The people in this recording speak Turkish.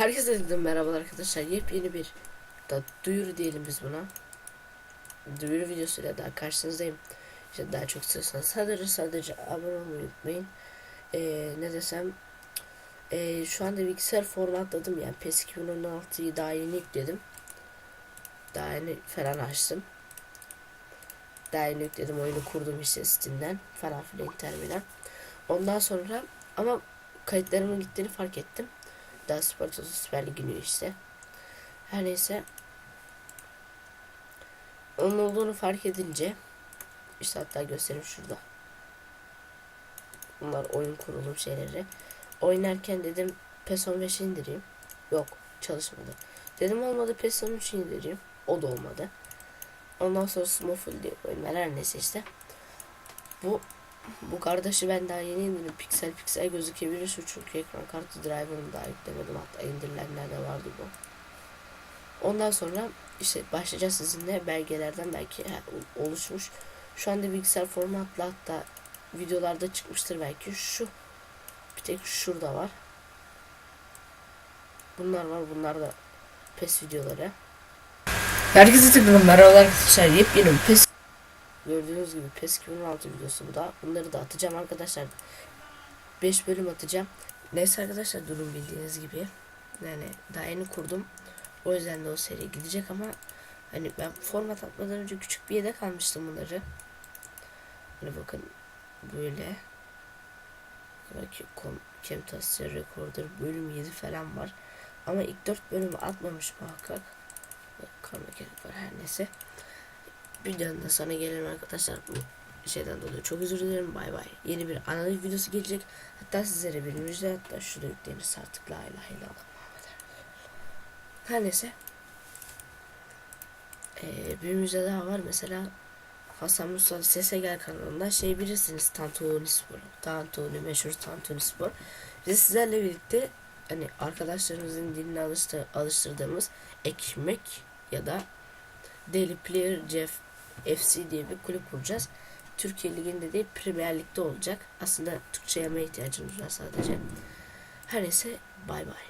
Herkese dedim merhabalar arkadaşlar. Yepyeni bir da duyuru diyelim biz buna. Duyuru videosuyla daha karşınızdayım. İşte daha çok istiyorsanız sadece sadece abone olmayı unutmayın. Ee, ne desem ee, şu anda bilgisayar formatladım yani PES 2016'yı daha yeni yükledim. Daha yeni falan açtım. Daha yeni yükledim oyunu kurdum işte Steam'den falan filan terminal. Ondan sonra ama kayıtlarımın gittiğini fark ettim. Daha Spartası Süper Ligi'ni işte. Her neyse. Onun olduğunu fark edince işte hatta göstereyim şurada. Bunlar oyun kurulum şeyleri. Oynarken dedim PES 15 indireyim. Yok çalışmadı. Dedim olmadı PES 13 indireyim. O da olmadı. Ondan sonra Smallful diye oyunlar her neyse işte. Bu bu kardeşi ben daha yeni indirdim. Piksel piksel gözükebilir şu çünkü ekran kartı driver'ını daha yüklemedim. Hatta indirilenlerde vardı bu. Ondan sonra işte başlayacağız sizinle belgelerden belki oluşmuş. Şu anda bilgisayar formatla hatta videolarda çıkmıştır belki. Şu bir tek şurada var. Bunlar var. Bunlar da PES videoları. Herkese tıkladım. Merhaba arkadaşlar. Yepyeni PES Gördüğünüz gibi PES 2016 videosu bu da. Bunları da atacağım arkadaşlar. 5 bölüm atacağım. Neyse arkadaşlar durum bildiğiniz gibi. Yani daha yeni kurdum. O yüzden de o seri gidecek ama hani ben format atmadan önce küçük bir yedek almıştım bunları. Hani bakın böyle. Belki Camtasia Recorder bölüm 7 falan var. Ama ilk 4 bölümü atmamış muhakkak. Karma gerek var her neyse videonun da sana gelelim arkadaşlar. Bu şeyden dolayı çok özür dilerim. Bay bay. Yeni bir analiz videosu gelecek. Hatta sizlere bir müjde hatta şurada yüklenirse artık la ilahe illallah Her neyse. Ee, bir müjde daha var. Mesela Hasan Mustafa Sese Gel kanalında şey bilirsiniz Tantuni Spor. Tantuni meşhur Tantuni Spor. Biz sizlerle birlikte hani arkadaşlarımızın diline alıştır, alıştırdığımız ekmek ya da Daily Player Jeff FC diye bir kulüp kuracağız. Türkiye Ligi'nde değil Premier Lig'de olacak. Aslında Türkçe yeme ihtiyacımız var sadece. Her neyse bay bay.